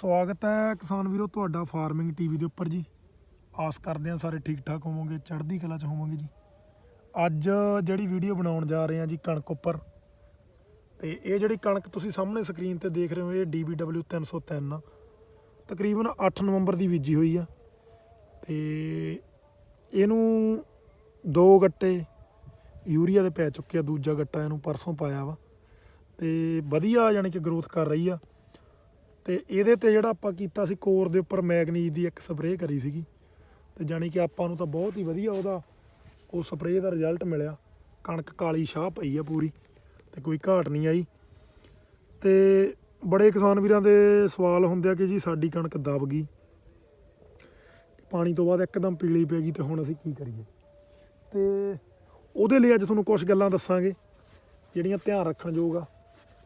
ਸਵਾਗਤ ਹੈ ਕਿਸਾਨ ਵੀਰੋ, ਤੁਹਾਡਾ ਫਾਰਮਿੰਗ ਟੀਵੀ ਦੇ ਉੱਪਰ ਜੀ। ਆਸ ਕਰਦੇ ਹਾਂ ਸਾਰੇ ਠੀਕ ਠਾਕ ਹੋਵੋਗੇ, ਚੜ੍ਹਦੀ ਕਲਾ ਚ ਹੋਵੋਗੇ ਜੀ। ਅੱਜ ਜਿਹੜੀ ਵੀਡੀਓ ਬਣਾਉਣ ਜਾ ਰਹੇ ਹਾਂ ਜੀ ਕਣਕ ਉੱਪਰ, ਤੇ ਇਹ ਜਿਹੜੀ ਕਣਕ ਤੁਸੀਂ ਸਾਹਮਣੇ ਸਕਰੀਨ ਤੇ ਦੇਖ ਰਹੇ ਹੋ, ਇਹ DBW 303 ਆ। ਤਕਰੀਬਨ 8 ਨਵੰਬਰ ਦੀ ਬੀਜੀ ਹੋਈ ਆ, ਤੇ ਇਹਨੂੰ ਦੋ ਗੱਟੇ ਯੂਰੀਆ ਦੇ ਪੈ ਚੁੱਕੇ ਆ, ਦੂਜਾ ਗੱਟਾ ਇਹਨੂੰ ਪਰਸੋਂ ਪਾਇਆ ਵਾ। ਤੇ ਵਧੀਆ ਯਾਨੀ ਕਿ ਗਰੋਥ ਕਰ ਰਹੀ ਆ। ਤੇ ਇਹਦੇ ਤੇ ਜਿਹੜਾ ਆਪਾਂ ਕੀਤਾ ਸੀ ਕੋਰ ਦੇ ਉੱਪਰ ਮੈਗਨੀਜ਼ ਦੀ ਇੱਕ ਸਪਰੇਅ ਕਰੀ ਸੀਗੀ। ਤੇ ਜਾਣੀ ਕਿ ਆਪਾਂ ਨੂੰ ਤਾਂ ਬਹੁਤ ਹੀ ਵਧੀਆ ਉਹਦਾ, ਉਹ ਸਪਰੇਅ ਦਾ ਰਿਜ਼ਲਟ ਮਿਲਿਆ। ਕਣਕ ਕਾਲੀ ਸ਼ਾਹ ਪਈ ਆ ਪੂਰੀ ਤੇ ਕੋਈ ਘਾਟ ਨਹੀਂ ਆਈ। ਤੇ ਬੜੇ ਕਿਸਾਨ ਵੀਰਾਂ ਦੇ ਸਵਾਲ ਹੁੰਦੇ ਆ ਕਿ ਜੀ ਸਾਡੀ ਕਣਕ ਦਬ ਗਈ। ਪਾਣੀ ਤੋਂ ਬਾਅਦ ਇੱਕਦਮ ਪੀਲੀ ਪੈ ਗਈ ਤੇ ਹੁਣ ਅਸੀਂ ਕੀ ਕਰੀਏ? ਤੇ ਉਹਦੇ ਲਈ ਅੱਜ ਤੁਹਾਨੂੰ ਕੁਝ ਗੱਲਾਂ ਦੱਸਾਂਗੇ, ਜਿਹੜੀਆਂ ਧਿਆਨ ਰੱਖਣ ਯੋਗ ਆ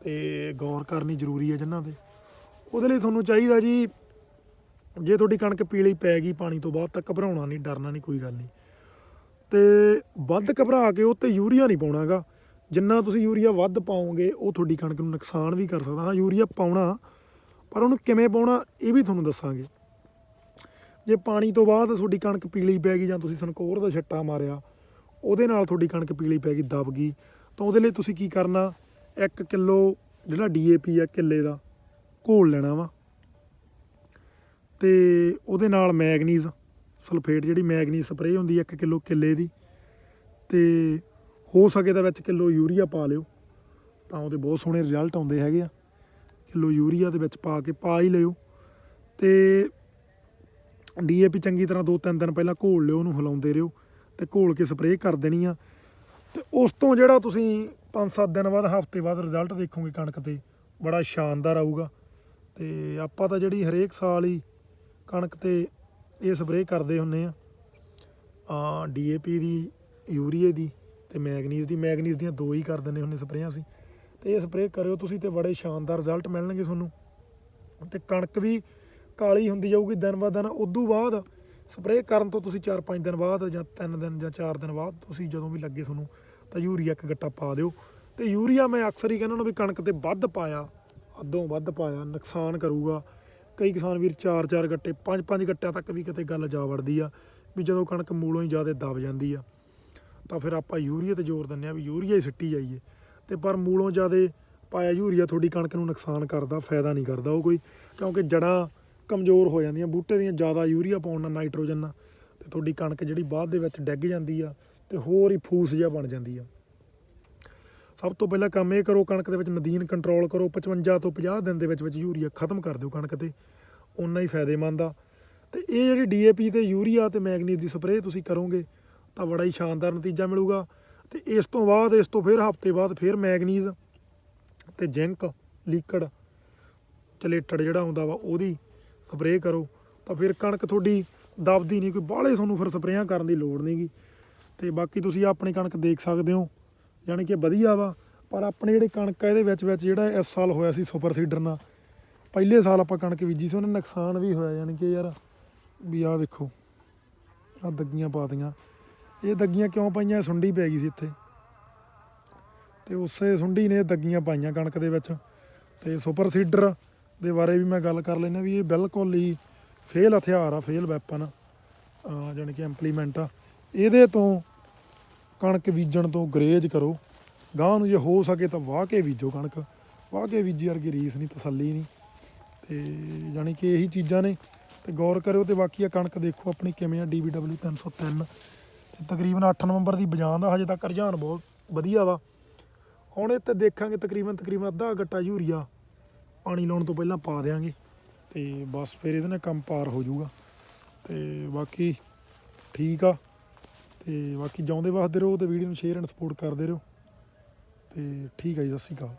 ਤੇ ਗੌਰ ਕਰਨੀ ਜ਼ਰੂਰੀ ਹੈ ਜਿਨ੍ਹਾਂ 'ਤੇ। ਉਹਦੇ ਲਈ ਤੁਹਾਨੂੰ ਚਾਹੀਦਾ ਜੀ, ਜੇ ਤੁਹਾਡੀ ਕਣਕ ਪੀਲੀ ਪੈ ਗਈ ਪਾਣੀ ਤੋਂ ਬਾਅਦ ਤਾਂ ਘਬਰਾਉਣਾ ਨਹੀਂ, ਡਰਨਾ ਨਹੀਂ, ਕੋਈ ਗੱਲ ਨਹੀਂ। ਤੇ ਵੱਧ ਘਬਰਾ ਕੇ ਉਹ ਤੇ ਯੂਰੀਆ ਨਹੀਂ ਪਾਉਣਾਗਾ। ਜਿੰਨਾ ਤੁਸੀਂ ਯੂਰੀਆ ਵੱਧ ਪਾਓਗੇ, ਉਹ ਤੁਹਾਡੀ ਕਣਕ ਨੂੰ ਨੁਕਸਾਨ ਵੀ ਕਰ ਸਕਦਾ। ਹਾਂ, ਯੂਰੀਆ ਪਾਉਣਾ, ਪਰ ਉਹਨੂੰ ਕਿਵੇਂ ਪਾਉਣਾ, ਇਹ ਵੀ ਤੁਹਾਨੂੰ ਦੱਸਾਂਗੇ। ਜੇ ਪਾਣੀ ਤੋਂ ਬਾਅਦ ਤੁਹਾਡੀ ਕਣਕ ਪੀਲੀ ਪੈ ਗਈ ਜਾਂ ਤੁਸੀਂ ਸਨਕੋਰ ਦਾ ਛੱਟਾ ਮਾਰਿਆ, ਉਹਦੇ ਨਾਲ ਤੁਹਾਡੀ ਕਣਕ ਪੀਲੀ ਪੈ ਗਈ, ਦਬ ਗਈ, ਤਾਂ ਉਹਦੇ ਲਈ ਤੁਸੀਂ ਕੀ ਕਰਨਾ? 1 ਕਿਲੋ ਜਿਹੜਾ ਡੀਏਪੀ ਆ, ਕਿੱਲੇ ਦਾ ਘੋਲ ਲੈਣਾ ਵਾ। ਤੇ ਉਹਦੇ ਨਾਲ ਮੈਗਨੀਜ਼, ਸਲਫੇਟ ਜਿਹੜੀ ਮੈਗਨੀਜ਼ ਸਪਰੇਅ ਹੁੰਦੀ ਹੈ 1 ਕਿਲੋ ਕਿੱਲੇ ਦੀ। ਤੇ ਹੋ ਸਕੇ ਤਾਂ ਵਿੱਚ ਕਿਲੋ ਯੂਰੀਆ ਪਾ ਲਿਓ, ਤਾਂ ਉਹਦੇ ਬਹੁਤ ਸੋਹਣੇ ਰਿਜ਼ਲਟ ਆਉਂਦੇ ਹੈਗੇ ਆ। ਕਿਲੋ ਯੂਰੀਆ ਦੇ ਵਿੱਚ ਪਾ ਕੇ ਪਾ ਹੀ ਲਿਓ। ਤੇ ਡੀਏਪੀ ਚੰਗੀ ਤਰ੍ਹਾਂ ਦੋ ਤਿੰਨ ਦਿਨ ਪਹਿਲਾਂ ਘੋਲ ਲਿਓ, ਉਹਨੂੰ ਹਿਲਾਉਂਦੇ ਰਹੋ ਤੇ ਘੋਲ ਕੇ ਸਪਰੇਅ ਕਰ ਦੇਣੀ ਆ। ਤੇ ਉਸ ਤੋਂ ਜਿਹੜਾ ਤੁਸੀਂ 5-7 ਦਿਨ ਬਾਅਦ, ਹਫ਼ਤੇ ਬਾਅਦ ਰਿਜ਼ਲਟ ਦੇਖੋਗੇ ਕਣਕ ਤੇ, ਬੜਾ ਸ਼ਾਨਦਾਰ ਆਊਗਾ। ਤੇ ਆਪਾਂ ਤਾਂ ਜਿਹੜੀ ਹਰੇਕ ਸਾਲ ਹੀ ਕਣਕ ਤੇ ਇਹ ਸਪਰੇਅ ਕਰਦੇ ਹੁੰਨੇ ਆ। ਆ ਡੀਏਪੀ ਦੀ, ਯੂਰੀਏ ਦੀ ਤੇ ਮੈਗਨੀਜ਼ ਦੀ। ਮੈਗਨੀਜ਼ ਦੀਆਂ ਦੋ ਹੀ ਕਰ ਦਿੰਦੇ ਹੁੰਨੇ ਸਪਰੇਆਂ ਅਸੀਂ। ਤੇ ਇਹ ਸਪਰੇਅ ਕਰਿਓ ਤੁਸੀਂ ਤੇ ਬੜੇ ਸ਼ਾਨਦਾਰ ਰਿਜ਼ਲਟ ਮਿਲਣਗੇ ਤੁਹਾਨੂੰ। ਤੇ ਕਣਕ ਵੀ ਕਾਲੀ ਹੁੰਦੀ ਜਾਊਗੀ ਦਿਨ ਬਾ ਦਿਨ। ਉਦੋਂ ਬਾਅਦ ਸਪਰੇਅ ਕਰਨ ਤੋਂ ਤੁਸੀਂ 4-5 ਦਿਨ ਬਾਅਦ ਜਾਂ 3 ਦਿਨ ਜਾਂ 4 ਦਿਨ ਬਾਅਦ ਤੁਸੀਂ ਜਦੋਂ ਵੀ ਲੱਗੇ ਤੁਹਾਨੂੰ ਤਾਂ ਯੂਰੀਆ ਇੱਕ ਗੱਟਾ ਪਾ ਦਿਓ। ਤੇ ਯੂਰੀਆ ਮੈਂ ਅਕਸਰ ਹੀ ਕਹਿੰਦਾ ਨਾ ਵੀ ਕਣਕ ਤੇ ਵੱਧ ਪਾਇਆ। ਅੱਧੋਂ ਵੱਧ ਪਾਇਆ, ਨੁਕਸਾਨ ਕਰੂਗਾ। ਕਈ ਕਿਸਾਨ ਵੀਰ 4-4 ਗੱਟੇ 5-5 ਗੱਟਿਆਂ ਤੱਕ ਵੀ ਕਿਤੇ ਗੱਲ ਜਾ ਵੜਦੀ ਆ, ਵੀ ਜਦੋਂ ਕਣਕ ਮੂਲੋਂ ਹੀ ਜ਼ਿਆਦਾ ਦਬ ਜਾਂਦੀ ਆ। ਤਾਂ ਫਿਰ ਆਪਾਂ ਯੂਰੀਆ ਤੇ ਜ਼ੋਰ ਦਿੰਨੇ ਆ ਵੀ ਯੂਰੀਆ ਹੀ ਸਿੱਟੀ ਜਾਈਏ। ਤੇ ਪਰ ਮੂਲੋਂ ਜ਼ਿਆਦਾ ਪਾਇਆ ਯੂਰੀਆ, ਤੁਹਾਡੀ ਕਣਕ ਨੂੰ ਨੁਕਸਾਨ ਕਰਦਾ, ਫਾਇਦਾ ਨਹੀਂ ਕਰਦਾ ਉਹ ਕੋਈ, ਕਿਉਂਕਿ ਜੜਾਂ ਕਮਜ਼ੋਰ ਹੋ ਜਾਂਦੀਆਂ, ਬੂਟੇ ਦੀਆਂ ਜ਼ਿਆਦਾ ਯੂਰੀਆ ਪਾਉਣ ਨਾਲ ਨਾਈਟ੍ਰੋਜਨ ਨਾਲ, ਤੇ ਤੁਹਾਡੀ ਕਣਕ ਜਿਹੜੀ ਬਾਅਦ ਦੇ ਵਿੱਚ ਡਿੱਗ ਜਾਂਦੀ ਆ, ਤੇ ਹੋਰ ਹੀ ਫੂਸ ਜਿਹਾ ਬਣ ਜਾਂਦੀ ਆ। ਸਭ ਤੋਂ ਪਹਿਲਾਂ ਕੰਮ ਇਹ ਕਰੋ, ਕਣਕ ਦੇ ਵਿੱਚ ਨਦੀਨ ਕੰਟਰੋਲ ਕਰੋ 55 ਤੋਂ 50 ਦਿਨ ਦੇ ਵਿੱਚ ਵਿੱਚ ਯੂਰੀਆ ਖਤਮ ਕਰ ਦਿਓ ਕਣਕ ਤੇ। ਉਨਾ ਹੀ ਫਾਇਦੇਮੰਦ ਆ। ਤੇ ਇਹ ਜਿਹੜੀ ਡੀਏਪੀ ਤੇ ਯੂਰੀਆ ਤੇ ਮੈਗਨੀਜ਼ ਦੀ ਸਪਰੇਅ ਤੁਸੀਂ ਕਰੋਗੇ, ਤਾਂ ਬੜਾ ਹੀ ਸ਼ਾਨਦਾਰ ਨਤੀਜਾ ਮਿਲੂਗਾ। ਤੇ ਇਸ ਤੋਂ ਬਾਅਦ, ਇਸ ਤੋਂ ਫਿਰ ਹਫ਼ਤੇ ਬਾਅਦ ਫਿਰ ਮੈਗਨੀਜ਼ ਤੇ ਜ਼ਿੰਕ ਲੀਕੜ ਚਲੇਟੜ ਜਿਹੜਾ ਹੁੰਦਾ ਵਾ, ਉਹਦੀ ਸਪਰੇਅ ਕਰੋ। ਤਾਂ ਫਿਰ ਕਣਕ ਤੁਹਾਡੀ ਦਬਦੀ ਨਹੀਂ, ਕੋਈ ਬਾਹਲੇ ਤੁਹਾਨੂੰ ਫਿਰ ਸਪਰੇਆਂ ਕਰਨ ਦੀ ਲੋੜ ਨਹੀਂਗੀ ਤੇ ਬਾਕੀ ਤੁਸੀਂ ਆਪਣੀ ਕਣਕ ਦੇਖ ਸਕਦੇ ਹੋ। ਯਾਨੀ ਕਿ ਵਧੀਆ ਵਾ, ਪਰ ਆਪਣੀ ਜਿਹੜੀ ਕਣਕ ਆ ਇਹਦੇ ਵਿੱਚ ਵਿੱਚ ਜਿਹੜਾ ਇਸ ਸਾਲ ਹੋਇਆ ਸੀ ਸੁਪਰ ਸੀਡਰ ਨਾਲ, ਪਹਿਲੇ ਸਾਲ ਆਪਾਂ ਕਣਕ ਬੀਜੀ ਸੀ, ਉਹਨਾਂ ਨੁਕਸਾਨ ਵੀ ਹੋਇਆ ਯਾਨੀ ਕਿ ਯਾਰ ਵੀ ਆਹ ਵੇਖੋ ਆ ਦੱਗੀਆਂ ਪਾਤੀਆਂ ਇਹ ਦੱਗੀਆਂ ਕਿਉਂ ਪਾਈਆਂ? ਸੁੰਡੀ ਪੈ ਗਈ ਸੀ ਇੱਥੇ। ਤੇ ਉਸੇ ਸੁੰਡੀ ਨੇ ਦੱਗੀਆਂ ਪਾਈਆਂ ਕਣਕ ਦੇ ਵਿੱਚ। ਤੇ ਸੁਪਰ ਸੀਡਰ ਦੇ ਬਾਰੇ ਵੀ ਮੈਂ ਗੱਲ ਕਰ ਲੈਣਾ ਵੀ ਇਹ ਬਿਲਕੁਲ ਹੀ ਫੇਲ ਹਥਿਆਰ ਆ, ਫੇਲ ਵੈਪਨ ਜਾਣੀ ਕਿ ਇੰਪਲੀਮੈਂਟ ਆ। ਇਹਦੇ ਤੋਂ ਕਣਕ ਬੀਜਣ ਤੋਂ ਗਰੇਜ ਕਰੋ। ਗਾਂ ਨੂੰ ਜੇ ਹੋ ਸਕੇ ਤਾਂ ਵਾਹ ਕੇ ਬੀਜੋ ਕਣਕ। ਵਾਹ ਕੇ ਬੀਜੀ ਵਰਗੀ ਰੀਸ ਨਹੀਂ, ਤਸੱਲੀ ਨਹੀਂ। ਤੇ ਜਾਣੀ ਕਿ ਇਹੀ ਚੀਜ਼ਾਂ ਨੇ। ਤੇ ਗੌਰ ਕਰਿਓ ਤੇ ਬਾਕੀ ਆ ਕਣਕ ਦੇਖੋ ਆਪਣੀ ਕਿਵੇਂ ਆ DBW 303 ਤੇ ਤਕਰੀਬਨ 8 ਨਵੰਬਰ ਦੀ ਬਜਾਨ ਦਾ ਹਜੇ ਤੱਕ ਰੁਝਾਨ ਬਹੁਤ ਵਧੀਆ ਵਾ। ਹੁਣ ਇਹ ਤੇ ਦੇਖਾਂਗੇ ਤਕਰੀਬਨ ਤਕਰੀਬਨ ਅੱਧਾ ਗੱਟਾ ਯੂਰੀਆ ਪਾਣੀ ਲਾਉਣ ਤੋਂ ਪਹਿਲਾਂ ਪਾ ਦੇਾਂਗੇ ਤੇ ਬਸ ਫਿਰ ਇਹਦੇ ਨਾਲ ਕੰਮ ਪਾਰ ਹੋ ਜਾਊਗਾ। ਤੇ ਬਾਕੀ ਠੀਕ ਆ। ਤੇ ਬਾਕੀ ਜਾਉਂਦੇ ਵਸਦੇ ਰਹੋ ਤੇ ਵੀਡੀਓ ਨੂੰ ਸ਼ੇਅਰ ਐਂਡ ਸਪੋਰਟ ਕਰਦੇ ਰਹੋ। ਤੇ ਠੀਕ ਹੈ ਜੀ, ਸਤਿ ਸ਼੍ਰੀ ਅਕਾਲ।